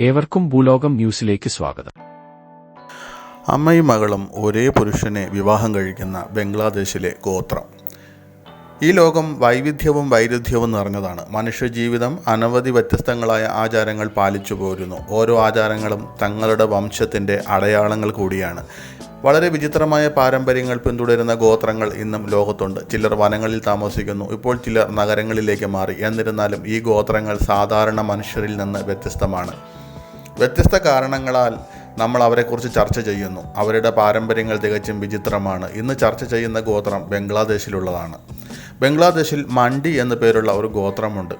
ഏവർക്കും ഭൂലോകം ന്യൂസിലേക്ക് സ്വാഗതം. അമ്മയും മകളും ഒരേ പുരുഷനെ വിവാഹം കഴിക്കുന്ന ബംഗ്ലാദേശിലെ ഗോത്രം. ഈ ലോകം വൈവിധ്യവും വൈരുദ്ധ്യവും നിറഞ്ഞതാണ്. മനുഷ്യജീവിതം അനവധി വ്യത്യസ്തങ്ങളായ ആചാരങ്ങൾ പാലിച്ചു പോരുന്നു. ഓരോ ആചാരങ്ങളും തങ്ങളുടെ വംശത്തിന്റെ അടയാളങ്ങൾ കൂടിയാണ്. വളരെ വിചിത്രമായ പാരമ്പര്യങ്ങൾ പിന്തുടരുന്ന ഗോത്രങ്ങൾ ഇന്നും ലോകത്തുണ്ട്. ചിലർ വനങ്ങളിൽ താമസിക്കുന്നു. ഇപ്പോൾ ചിലർ നഗരങ്ങളിലേക്ക് മാറി. എന്നിരുന്നാലും ഈ ഗോത്രങ്ങൾ സാധാരണ മനുഷ്യരിൽ നിന്ന് വ്യത്യസ്തമാണ്. വ്യത്യസ്ത കാരണങ്ങളാൽ നമ്മൾ അവരെക്കുറിച്ച് ചർച്ച ചെയ്യുന്നു. അവരുടെ പാരമ്പര്യങ്ങൾ തികച്ചും വിചിത്രമാണ്. ഇന്ന് ചർച്ച ചെയ്യുന്ന ഗോത്രം ബംഗ്ലാദേശിലുള്ളതാണ്. ബംഗ്ലാദേശിൽ മണ്ടി എന്നു പേരുള്ള ഒരു ഗോത്രമുണ്ട്.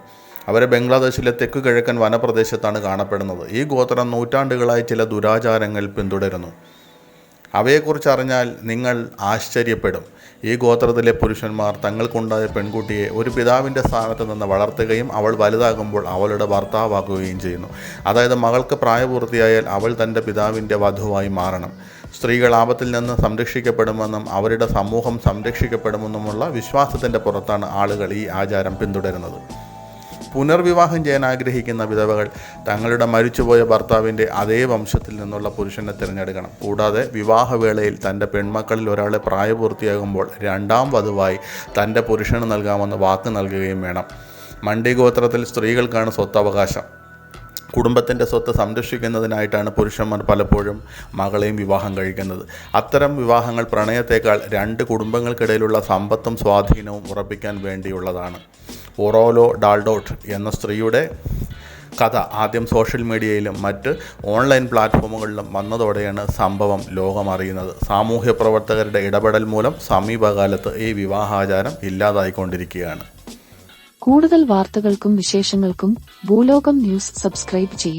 അവരെ ബംഗ്ലാദേശിലെ തെക്ക് കിഴക്കൻ വനപ്രദേശത്താണ് കാണപ്പെടുന്നത്. ഈ ഗോത്രം നൂറ്റാണ്ടുകളായി ചില ദുരാചാരങ്ങൾ പിന്തുടരുന്നു. അവയെക്കുറിച്ച് അറിഞ്ഞാൽ നിങ്ങൾ ആശ്ചര്യപ്പെടും. ഈ ഗോത്രത്തിലെ പുരുഷന്മാർ തങ്ങൾക്കുണ്ടായ പെൺകുട്ടിയെ ഒരു പിതാവിന്റെ സ്ഥാനത്ത് നിന്ന് വളർത്തുകയും അവൾ വലുതാകുമ്പോൾ അവളുടെ ഭർത്താവാക്കുകയും ചെയ്യുന്നു. അതായത് മകൾക്ക് പ്രായപൂർത്തിയായാൽ അവൾ തന്റെ പിതാവിന്റെ വധുവായി മാറണം. സ്ത്രീകൾ ആപത്തിൽ നിന്ന് സംരക്ഷിക്കപ്പെടുമെന്നും അവരുടെ സമൂഹം സംരക്ഷിക്കപ്പെടുമെന്നുമുള്ള വിശ്വാസത്തിന്റെ പുറത്താണ് ആളുകൾ ഈ ആചാരം പിന്തുടരുന്നത്. പുനർവിവാഹം ചെയ്യാൻ ആഗ്രഹിക്കുന്ന വിധവകൾ തങ്ങളുടെ മരിച്ചുപോയ ഭർത്താവിന്റെ അതേ വംശത്തിൽ നിന്നുള്ള പുരുഷനെ തിരഞ്ഞെടുക്കണം. കൂടാതെ വിവാഹവേളയിൽ തന്റെ പെൺമക്കളിൽ ഒരാളെ പ്രായപൂർത്തിയാകുമ്പോൾ രണ്ടാം വധുവായി തന്റെ പുരുഷന് നൽകാമെന്ന് വാക്ക് നൽകുകയും വേണം. മണ്ടി ഗോത്രത്തിൽ സ്ത്രീകൾക്കാണ് സ്വത്തവകാശം. കുടുംബത്തിന്റെ സ്വത്ത് സംരക്ഷിക്കുന്നതിനായിട്ടാണ് പുരുഷന്മാർ പലപ്പോഴും മകളെയും വിവാഹം കഴിക്കുന്നത്. അത്തരം വിവാഹങ്ങൾ പ്രണയത്തേക്കാൾ രണ്ട് കുടുംബങ്ങൾക്കിടയിലുള്ള സമ്പത്തും സ്വാധീനവും ഉറപ്പിക്കാൻ വേണ്ടിയുള്ളതാണ്. ഒറോലോ ഡാൾഡോട്ട് എന്ന സ്ത്രീയുടെ കഥ ആദ്യം സോഷ്യൽ മീഡിയയിലും മറ്റ് ഓൺലൈൻ പ്ലാറ്റ്ഫോമുകളിലും വന്നതോടെയാണ് സംഭവം ലോകമറിയുന്നത്. സാമൂഹ്യ പ്രവർത്തകരുടെ ഇടപെടൽ മൂലം സമീപകാലത്ത് ഈ വിവാഹാചാരം ഇല്ലാതായിക്കൊണ്ടിരിക്കുകയാണ്. കൂടുതൽ വാർത്തകൾക്കും വിശേഷങ്ങൾക്കും ഭൂലോകം ന്യൂസ് സബ്സ്ക്രൈബ് ചെയ്യൂ.